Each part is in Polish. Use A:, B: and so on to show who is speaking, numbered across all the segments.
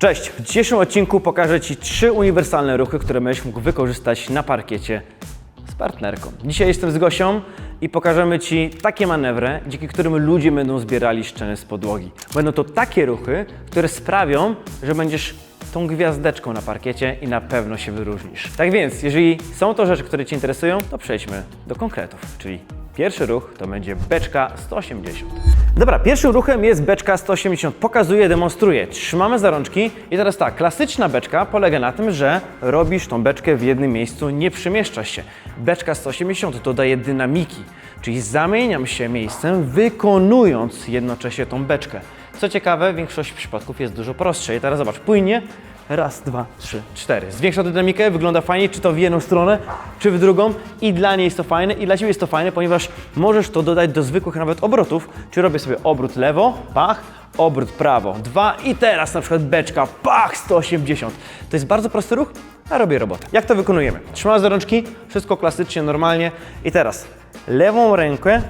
A: Cześć! W dzisiejszym odcinku pokażę Ci trzy uniwersalne ruchy, które będziesz mógł wykorzystać na parkiecie z partnerką. Dzisiaj jestem z Gosią i pokażemy Ci takie manewry, dzięki którym ludzie będą zbierali szczeny z podłogi. Będą to takie ruchy, które sprawią, że będziesz tą gwiazdeczką na parkiecie i na pewno się wyróżnisz. Tak więc, jeżeli są to rzeczy, które Cię interesują, to przejdźmy do konkretów, czyli Pierwszy ruch to będzie beczka 180. Dobra, pierwszym ruchem jest beczka 180. Pokazuję, demonstruję. Trzymamy za rączki i teraz tak, klasyczna beczka polega na tym, że robisz tą beczkę w jednym miejscu, nie przemieszczasz się. Beczka 180 dodaje dynamiki, czyli zamieniam się miejscem, wykonując jednocześnie tą beczkę. Co ciekawe, większość przypadków jest dużo prostsze. I teraz zobacz, płynie, Raz, dwa, trzy, cztery. Zwiększa dynamikę, wygląda fajnie, czy to w jedną stronę, czy w drugą. I dla niej jest to fajne, i dla Ciebie jest to fajne, ponieważ możesz to dodać do zwykłych nawet obrotów. Czy robię sobie obrót lewo, pach, obrót prawo, dwa i teraz na przykład beczka, pach, 180. To jest bardzo prosty ruch, a robię robotę. Jak to wykonujemy? Trzymamy za rączki, wszystko klasycznie, normalnie. I teraz lewą rękę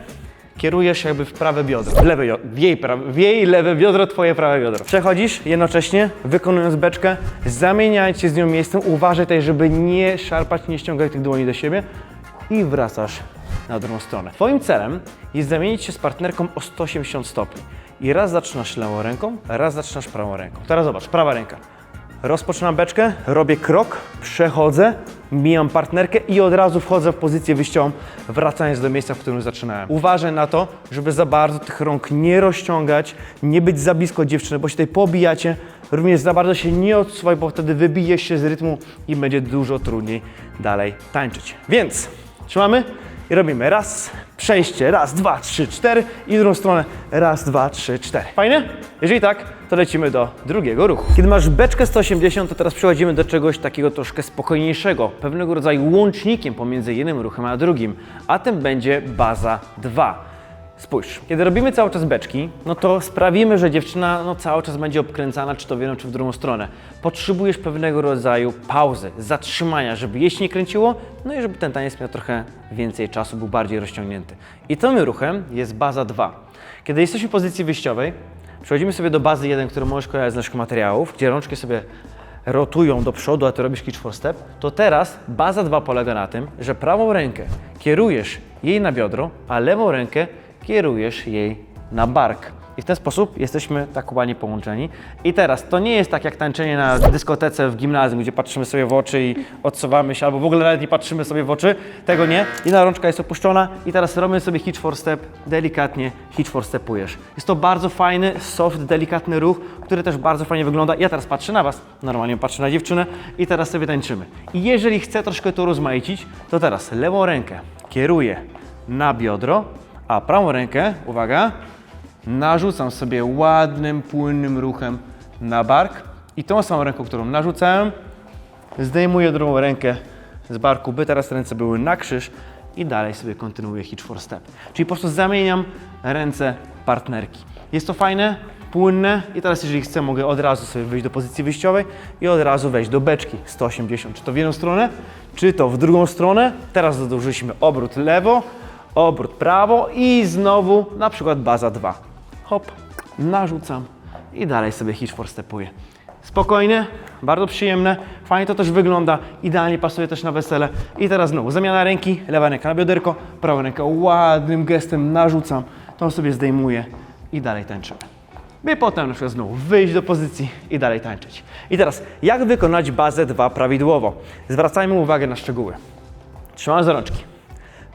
A: kierujesz jakby w prawe biodro, w, lewe, w, jej prawe, w jej lewe biodro, twoje prawe biodro. Przechodzisz jednocześnie, wykonując beczkę, zamieniając się z nią miejscem. Uważaj tutaj, żeby nie szarpać, nie ściągać tych dłoni do siebie i wracasz na drugą stronę. Twoim celem jest zamienić się z partnerką o 180 stopni. I raz zaczynasz lewą ręką, raz zaczynasz prawą ręką. Teraz zobacz, prawa ręka. Rozpoczynam beczkę, robię krok, przechodzę, mijam partnerkę i od razu wchodzę w pozycję wyjściową, wracając do miejsca, w którym zaczynałem. Uważaj na to, żeby za bardzo tych rąk nie rozciągać, nie być za blisko dziewczyny, bo się tutaj pobijacie. Również za bardzo się nie odsuwaj, bo wtedy wybijesz się z rytmu i będzie dużo trudniej dalej tańczyć. Więc trzymamy i robimy raz, przejście, raz, dwa, trzy, cztery i drugą stronę, raz, dwa, trzy, cztery. Fajnie? Jeżeli tak, to lecimy do drugiego ruchu. Kiedy masz beczkę 180, to teraz przechodzimy do czegoś takiego troszkę spokojniejszego, pewnego rodzaju łącznikiem pomiędzy jednym ruchem a drugim, a tym będzie baza 2. Spójrz, kiedy robimy cały czas beczki, no to sprawimy, że dziewczyna no, cały czas będzie obkręcana, czy to w jedną, czy w drugą stronę. Potrzebujesz pewnego rodzaju pauzy, zatrzymania, żeby jej się nie kręciło, no i żeby ten taniec miał trochę więcej czasu, był bardziej rozciągnięty. I tym ruchem jest baza 2. Kiedy jesteśmy w pozycji wyjściowej, przechodzimy sobie do bazy 1, którą możesz kojarzyć z naszych materiałów, gdzie rączki sobie rotują do przodu, a ty robisz kitch step, to teraz baza 2 polega na tym, że prawą rękę kierujesz jej na biodro, a lewą rękę kierujesz jej na bark. I w ten sposób jesteśmy tak ładnie połączeni. I teraz to nie jest tak jak tańczenie na dyskotece w gimnazjum, gdzie patrzymy sobie w oczy i odsuwamy się, albo w ogóle nawet nie patrzymy sobie w oczy. Tego nie. Jedna rączka jest opuszczona i teraz robimy sobie hitch for step, delikatnie hitch for stepujesz. Jest to bardzo fajny, soft, delikatny ruch, który też bardzo fajnie wygląda. Ja teraz patrzę na Was, normalnie patrzę na dziewczynę i teraz sobie tańczymy. I jeżeli chcę troszkę to rozmaicić, to teraz lewą rękę kieruję na biodro, a prawą rękę, uwaga, narzucam sobie ładnym, płynnym ruchem na bark i tą samą ręką, którą narzucałem, zdejmuję drugą rękę z barku, by teraz ręce były na krzyż i dalej sobie kontynuuję hitch for step. Czyli po prostu zamieniam ręce partnerki. Jest to fajne, płynne i teraz jeżeli chcę, mogę od razu sobie wyjść do pozycji wyjściowej i od razu wejść do beczki 180, czy to w jedną stronę, czy to w drugą stronę. Teraz dodłużyliśmy obrót lewo, obrót prawo i znowu na przykład baza 2. Hop, narzucam i dalej sobie hitch for stepuję. Spokojnie, bardzo przyjemne, fajnie to też wygląda, idealnie pasuje też na wesele. I teraz znowu zamiana ręki, lewa ręka na bioderko, prawa ręka ładnym gestem narzucam, tą sobie zdejmuję i dalej tańczymy. By potem na przykład znowu wyjść do pozycji i dalej tańczyć. I teraz, jak wykonać bazę 2 prawidłowo? Zwracajmy uwagę na szczegóły. Trzymam za rączki.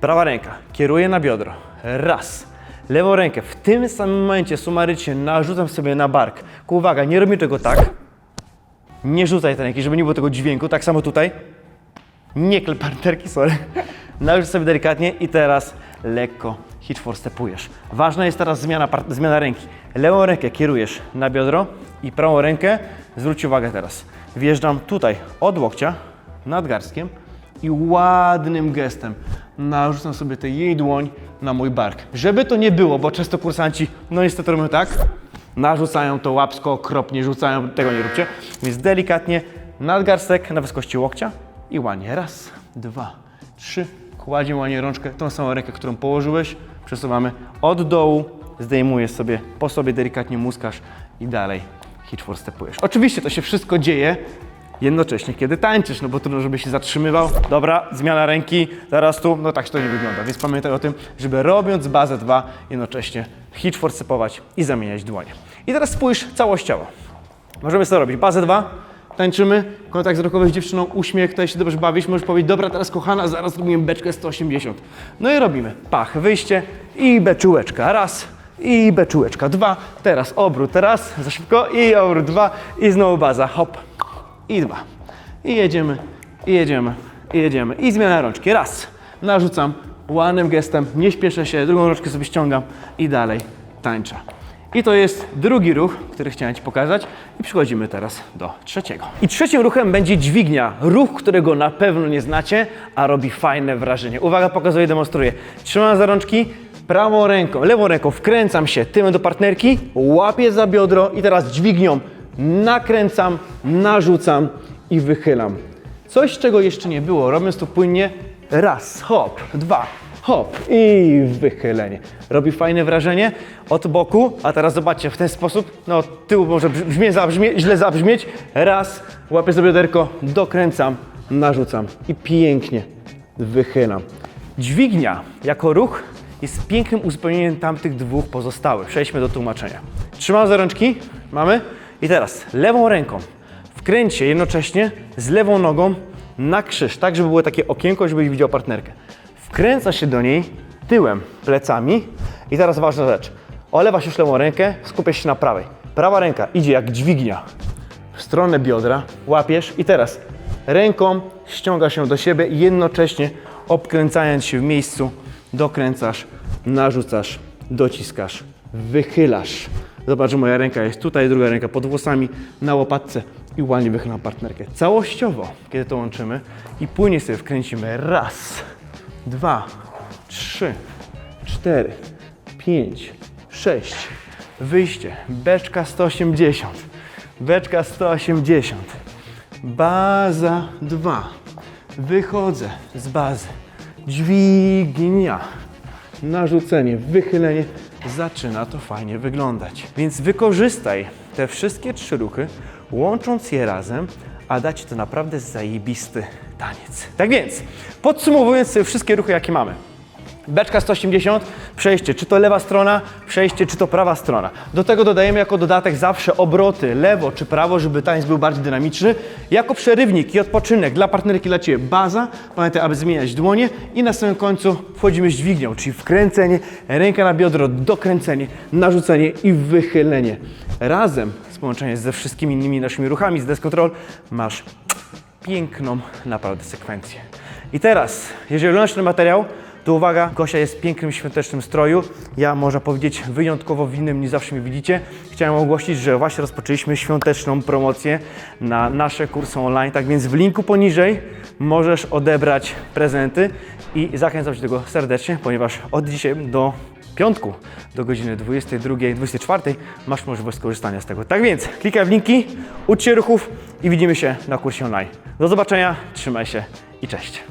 A: Prawa ręka kieruje na biodro. Raz. Lewą rękę w tym samym momencie sumarycznie narzucam sobie na bark. Uwaga, nie robimy tego tak. Nie rzucaj tej ręki, żeby nie było tego dźwięku. Tak samo tutaj. Nie klep partnerki, sorry. Narzuć sobie delikatnie i teraz lekko hitch for stepujesz. Ważna jest teraz zmiana, zmiana ręki. Lewą rękę kierujesz na biodro i prawą rękę, zwróć uwagę teraz, wjeżdżam tutaj od łokcia nad garstkiem i ładnym gestem narzucam sobie tę jej dłoń na mój bark. Żeby to nie było, bo często kursanci, no niestety robią tak, narzucają to łapsko, okropnie rzucają, tego nie róbcie. Więc delikatnie nadgarstek na wysokości łokcia i łanie. Raz, dwa, trzy. Kładziemy łanie rączkę, tą samą rękę, którą położyłeś, przesuwamy od dołu, zdejmujesz sobie po sobie delikatnie muskasz i dalej hitch stepujesz. Oczywiście to się wszystko dzieje jednocześnie, kiedy tańczysz, no bo trudno, żeby się zatrzymywał. Dobra, zmiana ręki, zaraz tu, no tak to nie wygląda, więc pamiętaj o tym, żeby robiąc bazę 2, jednocześnie hitch four stepować i zamieniać dłonie. I teraz spójrz całościowo. Możemy sobie robić bazę 2, tańczymy, kontakt wzrokowy z dziewczyną, uśmiech, tutaj się dobrze bawisz, możesz powiedzieć, dobra, teraz kochana, zaraz robimy beczkę 180. No i robimy pach, wyjście i beczułeczka, raz i beczułeczka, dwa, teraz obrót, teraz za szybko i obrót, dwa i znowu baza, hop i dwa. I jedziemy, i jedziemy, i jedziemy. I zmiana rączki, raz, narzucam, ładnym gestem, nie śpieszę się, drugą rączkę sobie ściągam i dalej tańczę. I to jest drugi ruch, który chciałem Ci pokazać i przechodzimy teraz do trzeciego. I trzecim ruchem będzie dźwignia, ruch, którego na pewno nie znacie, a robi fajne wrażenie. Uwaga, pokazuję, demonstruję. Trzymam za rączki, prawą ręką, lewą ręką wkręcam się tyłem do partnerki, łapię za biodro i teraz dźwignią nakręcam, narzucam i wychylam. Coś, czego jeszcze nie było, robiąc to płynnie, raz, hop, dwa, hop i wychylenie. Robi fajne wrażenie od boku, a teraz zobaczcie, w ten sposób, no od tyłu może brzmie, zabrzmie, źle zabrzmieć, raz, łapię za bioderko, dokręcam, narzucam i pięknie wychylam. Dźwignia jako ruch jest pięknym uzupełnieniem tamtych dwóch pozostałych. Przejdźmy do tłumaczenia. Trzymam za rączki, mamy i teraz lewą ręką wkręć się jednocześnie z lewą nogą na krzyż, tak żeby było takie okienko, żebyś widział partnerkę. Wkręca się do niej tyłem, plecami i teraz ważna rzecz. Olewasz już lewą rękę, skupiasz się na prawej. Prawa ręka idzie jak dźwignia w stronę biodra, łapiesz i teraz ręką ściągasz ją do siebie i jednocześnie obkręcając się w miejscu dokręcasz, narzucasz, dociskasz, wychylasz. Zobacz, że moja ręka jest tutaj, druga ręka pod włosami, na łopatce i ładnie wychylam partnerkę. Całościowo, kiedy to łączymy i płynnie sobie wkręcimy. Raz, dwa, trzy, cztery, pięć, sześć. Wyjście, beczka 180, beczka 180, baza 2, wychodzę z bazy, dźwignia, narzucenie, wychylenie, zaczyna to fajnie wyglądać. Więc wykorzystaj te wszystkie trzy ruchy, łącząc je razem, a da Ci to naprawdę zajebisty taniec. Tak więc, podsumowując sobie wszystkie ruchy, jakie mamy. Beczka 180, przejście, czy to lewa strona, przejście, czy to prawa strona. Do tego dodajemy jako dodatek zawsze obroty lewo czy prawo, żeby tańc był bardziej dynamiczny. Jako przerywnik i odpoczynek dla partnerki, dla Ciebie baza. Pamiętaj, aby zmieniać dłonie i na samym końcu wchodzimy z dźwignią, czyli wkręcenie, ręka na biodro, dokręcenie, narzucenie i wychylenie. Razem, z połączeniem ze wszystkimi innymi naszymi ruchami z Desk Control, masz piękną naprawdę sekwencję. I teraz, jeżeli oglądasz ten materiał, to uwaga, Gosia jest w pięknym świątecznym stroju. Ja, można powiedzieć, wyjątkowo w innym niż zawsze mnie widzicie. Chciałem ogłosić, że właśnie rozpoczęliśmy świąteczną promocję na nasze kursy online. Tak więc w linku poniżej możesz odebrać prezenty i zachęcam Cię do tego serdecznie, ponieważ od dzisiaj do piątku do godziny 22, 24 masz możliwość skorzystania z tego. Tak więc klikaj w linki, ucz się ruchów i widzimy się na kursie online. Do zobaczenia, trzymaj się i cześć.